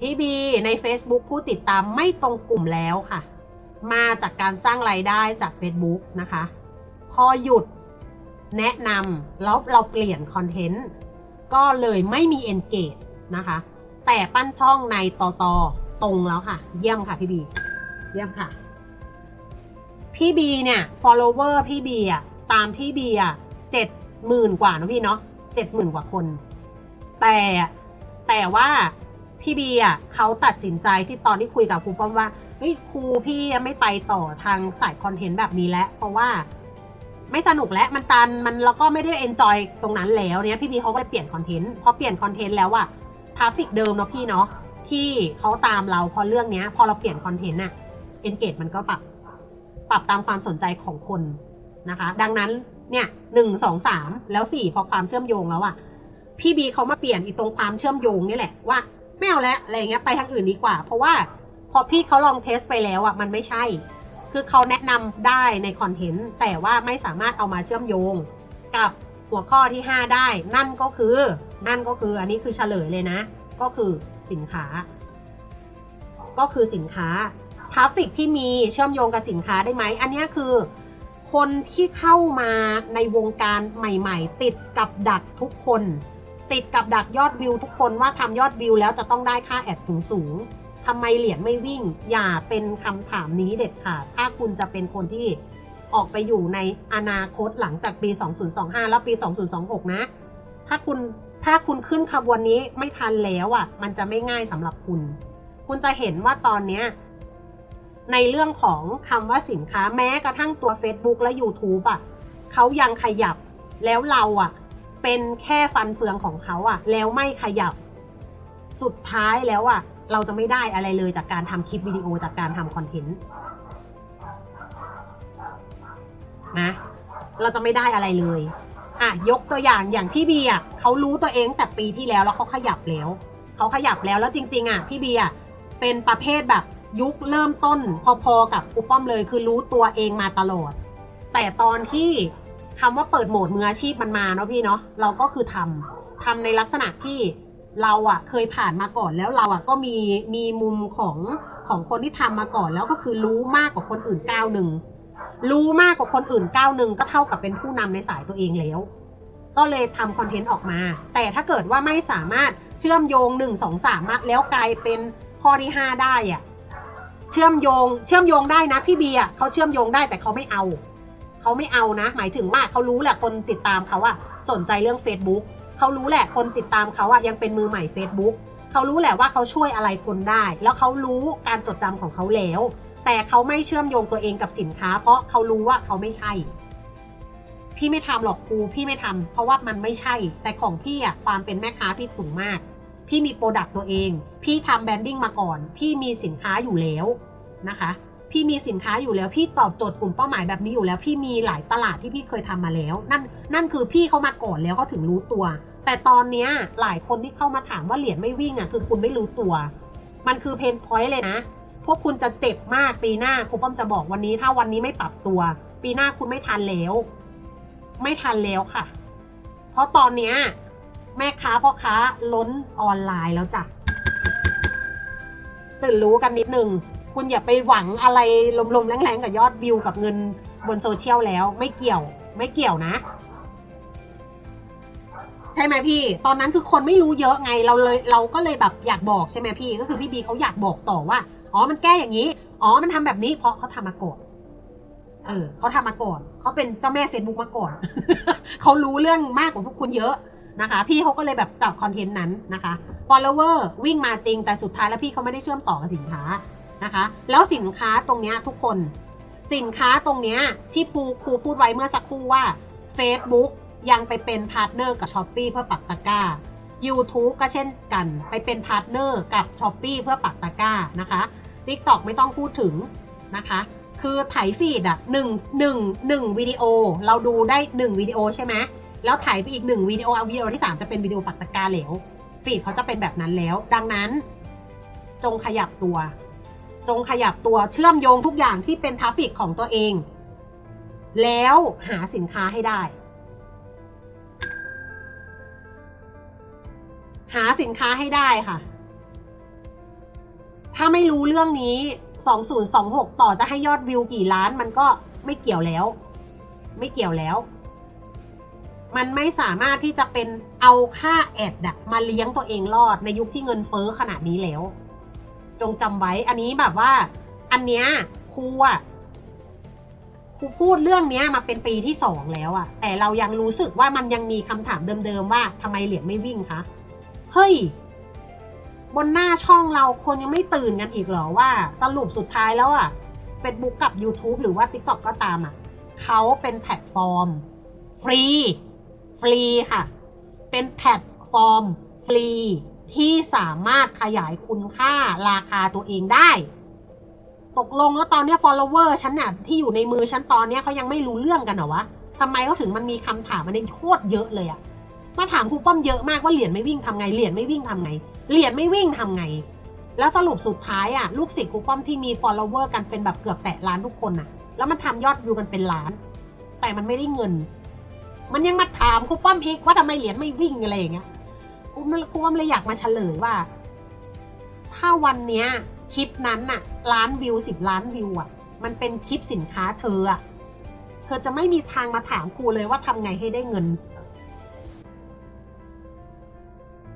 พี่บีใน Facebook ผู้ติดตามไม่ตรงกลุ่มแล้วค่ะ มาจากการสร้างรายได้จาก Facebook นะคะ พอหยุดแนะนำแล้วเราเปลี่ยนคอนเทนต์ก็เลยไม่มี engage นะคะ แต่ปั้นช่องในต่อตอตรงแล้วค่ะ เยี่ยมค่ะพี่บี เยี่ยมค่ะ พี่บีเนี่ย follower พี่บีอะตามพี่บีอะเจ็ดหมื่นกว่านะพี่เนาะเจ็ดหมื่นกว่าคน แต่แต่ว่า พี่บีอะเขาตัดสินใจที่ตอนที่คุยกับครูป้อมว่าเฮ้ยครูพี่ไม่ไปต่อทางสายคอนเทนต์แบบนี้แล้วเพราะว่าไม่สนุกแล้วมันตันมันแล้วก็ไม่ได้เอนจอยตรงนั้นแล้วเนี่ยพี่บีเขาก็เลยเปลี่ยนคอนเทนต์พอเปลี่ยนคอนเทนต์แล้วอะทราฟิกเดิมเนาะพี่เนาะที่เขาตามเราพอเรื่องเนี้ย พอเราเปลี่ยนคอนเทนต์อะเอนเกจมันก็ปรับปรับตามความสนใจของคนนะคะ ดังนั้นเนี่ยหนึ่งสองสามแล้วสี่พอความเชื่อมโยงแล้วอะพี่บีเขามาเปลี่ยนอีตรงความเชื่อมโยงนี่แหละว่า ไม่เอาแล้วอะไรเงี้ยไปทางอื่นดีกว่า เพราะว่าพอพี่เขาลองเทสไปแล้วอะมันไม่ใช่ คือเขาแนะนำได้ในคอนเทนต์แต่ว่าไม่สามารถเอามาเชื่อมโยงกับหัวข้อที่ 5 ได้ นั่นก็คือ นั่นก็คืออันนี้คือเฉลยเลยนะ ก็คือสินค้า ก็คือสินค้าทราฟฟิกที่มีเชื่อมโยงกับสินค้าได้ไหม อันนี้คือ คนที่เข้ามาในวงการใหม่ ๆ ติดกับดักทุกคน ติดกับดักยอดวิวทุกคนว่าทำยอดวิวแล้วจะต้องได้ค่าแอดสูงๆทำไมเหรียญไม่วิ่ง อย่าเป็นคำถามนี้เด็ดขาดถ้าคุณจะเป็นคนที่ออกไปอยู่ในอนาคตหลังจากปี 2025 แล้วปี 2026 นะ ถ้าคุณถ้าคุณขึ้นขบวนนี้ไม่ทันแล้วอะ มันจะไม่ง่ายสำหรับคุณ คุณจะเห็นว่าตอนเนี้ยในเรื่องของคำว่าสินค้าแม้กระทั่งตัว Facebook และ YouTube อะเขายังขยับแล้วเราอะ เป็นแค่ฟันเฟืองของเขาอะแล้วไม่ขยับ สุดท้ายแล้วอะเราจะไม่ได้อะไรเลยจากการทำคลิปวิดีโอจากการทำคอนเทนต์นะ เราจะไม่ได้อะไรเลยอะยกตัวอย่างอย่างพี่เบีอะเขารู้ตัวเองแต่ปีที่แล้วแล้วเขาขยับแล้วเขาขยับแล้วแล้วจริง ๆอะพี่เบีอะเป็นประเภทแบบยุคเริ่มต้นพอๆกับครูป้อมเลยคือรู้ตัวเองมาตลอด แต่ตอนที่ คำว่าเปิดโหมดมืออาชีพมันมาเนาะพี่เนาะเราก็คือทำทำในลักษณะที่เราอะเคยผ่านมาก่อนแล้วเราอะก็มีมีมุมของของคนที่ทำมาก่อนแล้วก็คือรู้มากกว่าคนอื่นก้าวหนึ่งรู้มากกว่าคนอื่นก้าวหนึ่งก็เท่ากับเป็นผู้นำในสายตัวเองแล้ว ก็เลยทำคอนเทนต์ออกมา แต่ถ้าเกิดว่าไม่สามารถเชื่อมโยง 1 2 3มาแล้วกลายเป็นข้อที่ 5 ได้อะเชื่อมโยง เชื่อมโยงได้นะพี่เบียร์เขาเชื่อมโยงได้แต่เขาไม่เอา เขาไม่เอานะ หมายถึงว่าเขารู้แหละคนติดตามเขาอะสนใจเรื่อง Facebook เขารู้แหละคนติดตามเขาอะยังเป็นมือใหม่ Facebook เขารู้แหละว่าเขาช่วยอะไรคนได้ แล้วเขารู้การจดจำของเขาแล้ว แต่เขาไม่เชื่อมโยงตัวเองกับสินค้า เพราะเขารู้ว่าเขาไม่ใช่ พี่ไม่ทำหรอกครูพี่ไม่ทำเพราะว่ามันไม่ใช่ แต่ของพี่อะความเป็นแม่ค้าพี่ถึงมาก พี่มีโปรดักต์ตัวเอง พี่ทำแบรนดิ้งมาก่อน พี่มีสินค้าอยู่แล้วนะคะ พี่มีสินค้าอยู่แล้วพี่ตอบโจทย์กลุ่มเป้าหมายแบบนี้อยู่แล้ว พี่มีหลายตลาดที่พี่เคยทำมาแล้ว นั่นนั่นคือพี่เขามาก่อนแล้วเขาถึงรู้ตัว แต่ตอนเนี้ยหลายคนที่เข้ามาถามว่าเหรียญไม่วิ่งอะคือคุณไม่รู้ตัว มันคือเพนพอยต์เลยนะ พวกคุณจะเจ็บมากปีหน้าครูป้อมจะบอกวันนี้ ถ้าวันนี้ไม่ปรับตัว ปีหน้าคุณไม่ทันแล้ว ไม่ทันแล้วค่ะ เพราะตอนเนี้ยแม่ค้าพ่อค้าล้นออนไลน์แล้วจ้ะตื่นรู้กันนิดนึง คุณอย่าไปหวังอะไรลมๆแรงๆกับยอดวิวกับเงินบนโซเชียลแล้วไม่เกี่ยวไม่เกี่ยวนะ ใช่ไหมพี่ ตอนนั้นคือคนไม่รู้เยอะไงเราเลยเราก็เลยแบบอยากบอกใช่ไหมพี่ ก็คือพี่บีเขาอยากบอกต่อว่าอ๋อมันแก้อย่างนี้อ๋อมันทำแบบนี้เพราะเขาทำมาก่อนเออเขาทำมาก่อนเขาเป็นเจ้าแม่เฟซบุ๊กมาก่อนเขารู้เรื่องมากกว่าพวกคุณเยอะนะคะ พี่เขาก็เลยแบบปรับคอนเทนต์นั้นนะคะ follower วิ่งมาจริงแต่สุดท้ายแล้วพี่เขาไม่ได้เชื่อมต่อกับสินค้า นะคะ แล้วสินค้าตรงนี้ทุกคน สินค้าตรงนี้ที่ครูครูพูดไว้เมื่อสักครู่ว่า Facebook ยังไปเป็นพาร์ทเนอร์กับ s h อ p e e เพื่อปักตะกร้า YouTube ก็เช่นกัน ไปเป็นพาร์ทเนอร์กับ s h อ p e e เพื่อปักตะกร้านะคะ TikTok ไม่ต้องพูดถึงนะคะ คือไถฟีดอะหนึ่งหนึ่งหนึ่งวิดีโอ เราดูได้หนึ่งวิดีโอใช่ไหมแล้วถ่ายไปอีกหนึ่งวิดีโอเอาวิดีโอที่สามจะเป็นวิดีโอปักตะกร้าเหลวฟีดเขาจะเป็นแบบนั้นแล้ว ดังนั้น จงขยับตัว จงขยับตัวเชื่อมโยงทุกอย่างที่เป็นทราฟฟิกของตัวเอง แล้วหาสินค้าให้ได้ หาสินค้าให้ได้ค่ะ ถ้าไม่รู้เรื่องนี้ 2026 ต่อจะให้ยอดวิวกี่ล้านมันก็ไม่เกี่ยวแล้ว ไม่เกี่ยวแล้ว มันไม่สามารถที่จะเป็นเอาค่าแอดมาเลี้ยงตัวเองรอดในยุคที่เงินเฟ้อขนาดนี้แล้ว จงจำไว้ อันนี้แบบว่า อันเนี้ยครูอะครูพูดเรื่องเนี้ยมาเป็นปีที่สองแล้วอะแต่เรายังรู้สึกว่ามันยังมีคำถามเดิมๆว่าทำไมเหรียญไม่วิ่งคะเฮ้ยบนหน้าช่องเราคนยังไม่ตื่นกันอีกเหรอว่า สรุปสุดท้ายแล้วอะ Facebook กับ YouTube หรือว่า TikTok ก็ตามอะเขาเป็นแพลตฟอร์ม ฟรี ฟรีค่ะ เป็นแพลตฟอร์ม ฟรี ที่สามารถขยายคุณค่าราคาตัวเองได้ ตกลงแล้วตอนนี้ follower ฉันน่ะที่อยู่ในมือฉันตอนนี้เขายังไม่รู้เรื่องกันเหรอวะทำไมเขาถึงมันมีคำถามมันในโคตรเยอะเลยอะมาถามครูป้อมเยอะมากว่าเหรียญไม่วิ่งทำไงเหรียญไม่วิ่งทำไงเหรียญไม่วิ่งทำไง แล้วสรุปสุดท้ายอะลูกศิษย์ครูป้อมที่มี follower กันเป็นแบบเกือบแตะล้านทุกคนน่ะแล้วมันทำยอดวิวกันเป็นล้าน แต่มันไม่ได้เงิน มันยังมาถามครูป้อมอีกว่าทำไมเหรียญไม่วิ่งอะไรอย่างเงี้ย ครูครูป้อมเลยอยากมาเฉลยว่า ถ้าวันเนี้ยคลิปนั้นน่ะ ล้านวิวสิบล้านวิวอะ มันเป็นคลิปสินค้าเธออะ เธอจะไม่มีทางมาถามครูเลยว่าทำไงให้ได้เงิน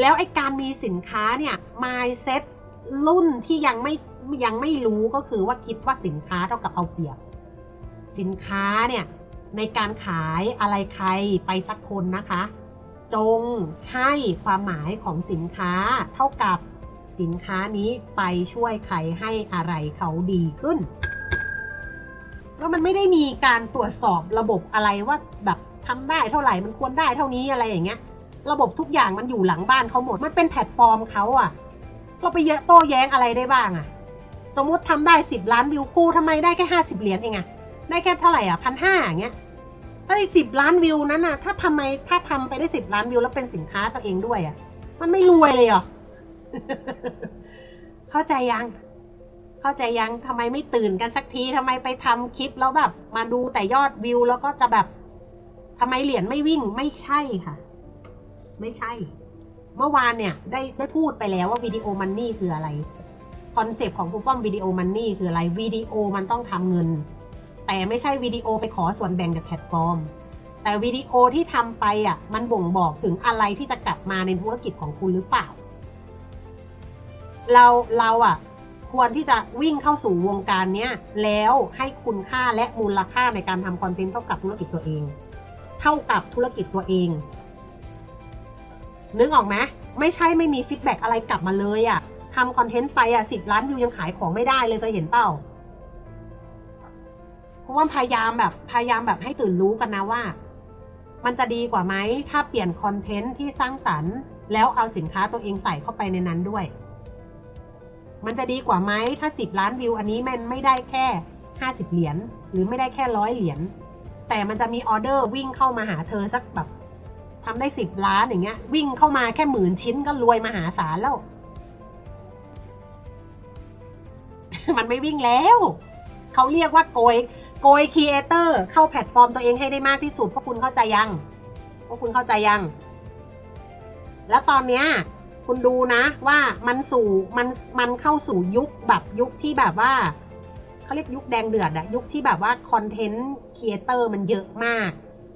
แล้วไอ้การมีสินค้าเนี่ย mindset รุ่นที่ยังไม่ยังไม่รู้ก็คือว่าคิดว่าสินค้าเท่ากับเอาเปรียบ สินค้าเนี่ยในการขายอะไรใครไปสักคนนะคะ จงให้ความหมายของสินค้าเท่ากับสินค้านี้ไปช่วยใครให้อะไรเขาดีขึ้น แล้วมันไม่ได้มีการตรวจสอบระบบอะไรว่าแบบทำได้เท่าไหร่มันควรได้เท่านี้อะไรอย่างเงี้ย ระบบทุกอย่างมันอยู่หลังบ้านเขาหมด มันเป็นแพลตฟอร์มเขาอะเราไปเยอะโต้แย้งอะไรได้บ้างอะสมมติทำได้สิบล้านวิวคู่ทำไมได้แค่ห้าสิบเหรียญเองอะได้แค่เท่าไหร่อะพันห้าอย่างเงี้ย ถ้าสิบล้านวิวนั้นน่ะ ถ้าทำไมถ้าทำไปได้สิบล้านวิวแล้วเป็นสินค้าตัวเองด้วยอะ มันไม่รวยเลยเหรอ เข้าใจยัง เข้าใจยังทำไมไม่ตื่นกันสักทีทำไมไปทำคลิปแล้วแบบ มาดูแต่ยอดวิวแล้วก็จะแบบทำไมเหรียญไม่วิ่งไม่ใช่ค่ะ ไม่ใช่ เมื่อวานเนี่ย ได้ได้พูดไปแล้วว่าวิดีโอมันนี่คืออะไรคอนเซปต์ของคูป้อมวิดีโอมันนี่คืออะไรวิดีโอมันต้องทำเงิน แต่ไม่ใช่วิดีโอไปขอส่วนแบ่งจากแพลตฟอร์ม แต่วิดีโอที่ทำไปอะมันบ่งบอกถึงอะไรที่จะกลับมาในธุรกิจของคุณหรือเปล่า เราเราอะควรที่จะวิ่งเข้าสู่วงการเนี้ยแล้วให้คุณค่าและมูลค่าในการทำคอนเทนต์เท่ากับธุรกิจตัวเอง เท่ากับธุรกิจตัวเอง นึกออกไหมไม่ใช่ไม่มีฟีดแบ็กอะไรกลับมาเลยอะทำคอนเทนต์ไปอะสิบล้านวิวยังขายของไม่ได้เลยเคยเห็นเปล่า ราะว่าพยายามแบบพยายามแบบให้ตื่นรู้กันนะว่า มันจะดีกว่าไหมถ้าเปลี่ยนคอนเทนต์ที่สร้างสรรค์ แล้วเอาสินค้าตัวเองใส่เข้าไปในนั้นด้วย มันจะดีกว่าไหมถ้าสิบล้านวิวอันนี้มันไม่ได้แค่ห้าสิบเหรียญหรือไม่ได้แค่ร้อยเหรียญแต่มันจะมีออเดอร์วิ่งเข้ามาหาเธอสักแบบทำได้สิบล้านอย่างเงี้ย วิ่งเข้ามาแค่หมื่นชิ้นก็รวยมหาศาลแล้ว มันไม่วิ่งแล้ว เขาเรียกว่าโกย โกยครีเอเตอร์เข้าแพลตฟอร์มตัวเองให้ได้มากที่สุดเพราะคุณเข้าใจยังเพราะคุณเข้าใจยัง แล้วตอนเนี้ยคุณดูนะว่ามันสู่มันมันเข้าสู่ยุคแบบยุคที่แบบว่าเขาเรียกยุคแดงเดือดอะยุคที่แบบว่าคอนเทนต์ครีเอเตอร์มันเยอะมาก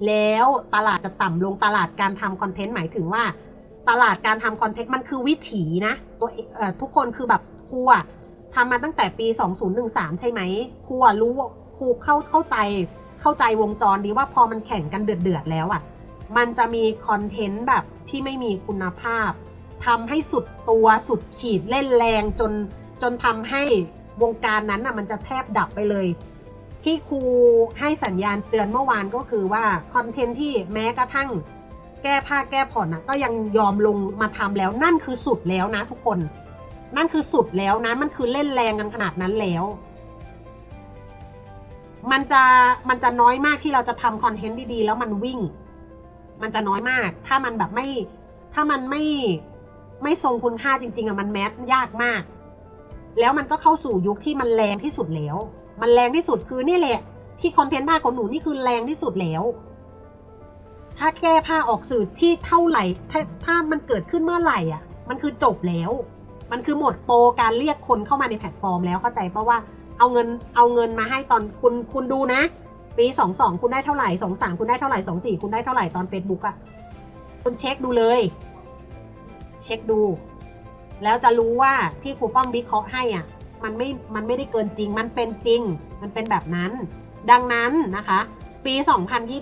แล้วตลาดจะต่ำลงตลาดการทำคอนเทนต์หมายถึงว่า ตลาดการทำคอนเทนต์มันคือวิถีนะตัวเอ่อทุกคนคือแบบครูอะทำมาตั้งแต่ปี 2013 ใช่ไหมครูอะรู้ รูเข้าเข้าใจเข้าใจวงจรดีว่าพอมันแข่งกันเดือดเดือดๆแล้วอะมันจะมีคอนเทนต์แบบที่ไม่มีคุณภาพทำให้สุดตัวสุดขีดเล่นแรงจนจนทำให้วงการนั้นน่ะมันจะแทบดับไปเลย ที่ครูให้สัญญาณเตือนเมื่อวานก็คือว่าคอนเทนต์ที่แม้กระทั่งแก้ผ้าแก้ผ่อนนะก็ยังยอมลงมาทำแล้วนั่นคือสุดแล้วนะทุกคน นั่นคือสุดแล้วนะมันคือเล่นแรงกันขนาดนั้นแล้ว มันจะมันจะน้อยมากที่เราจะทำคอนเทนต์ดีๆ แล้วมันวิ่ง มันจะน้อยมาก ถ้ามันแบบไม่ ถ้ามันไม่ไม่ทรงคุณค่าจริง ๆอะมันแมสยากมาก แล้วมันก็เข้าสู่ยุคที่มันแรงที่สุดแล้ว มันแรงที่สุดคือนี่แหละ ที่คอนเทนต์ผ้าขนหนูนี่คือแรงที่สุดแล้ว ถ้าแก้ผ้าออกสื่อที่เท่าไหร่ ถ้าถ้ามันเกิดขึ้นเมื่อไหร่อะ มันคือจบแล้ว มันคือหมดโปรการเรียกคนเข้ามาในแพลตฟอร์มแล้วเข้าใจปะว่า เอาเงินเอาเงินมาให้ตอนคุณคุณดูนะ ปีสองสองคุณได้เท่าไหร่สองสามคุณได้เท่าไหร่สองสี่คุณได้เท่าไหร่ตอนเฟซบุ๊กอะคุณเช็คดูเลย เช็คดู แล้วจะรู้ว่าที่ครูป้อมวิเคราะห์ให้อะมันไม่มันไม่ได้เกินจริง มันเป็นจริง มันเป็นแบบนั้น ดังนั้นนะคะ ปี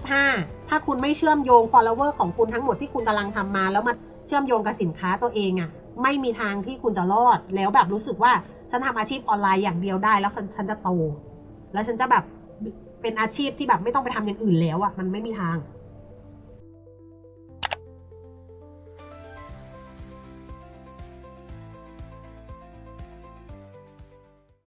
2025 ถ้าคุณไม่เชื่อมโยง follower ของคุณทั้งหมดที่คุณกำลังทำมา แล้วมาเชื่อมโยงกับสินค้าตัวเองอะ่ะไม่มีทางที่คุณจะรอด แล้วแบบรู้สึกว่า ฉันทำอาชีพออนไลน์อย่างเดียวได้ แล้วฉันจะโต แล้วฉันจะแบบเป็นอาชีพที่แบบไม่ต้องไปทำอย่างอื่นแล้วอะ่ะมันไม่มีทาง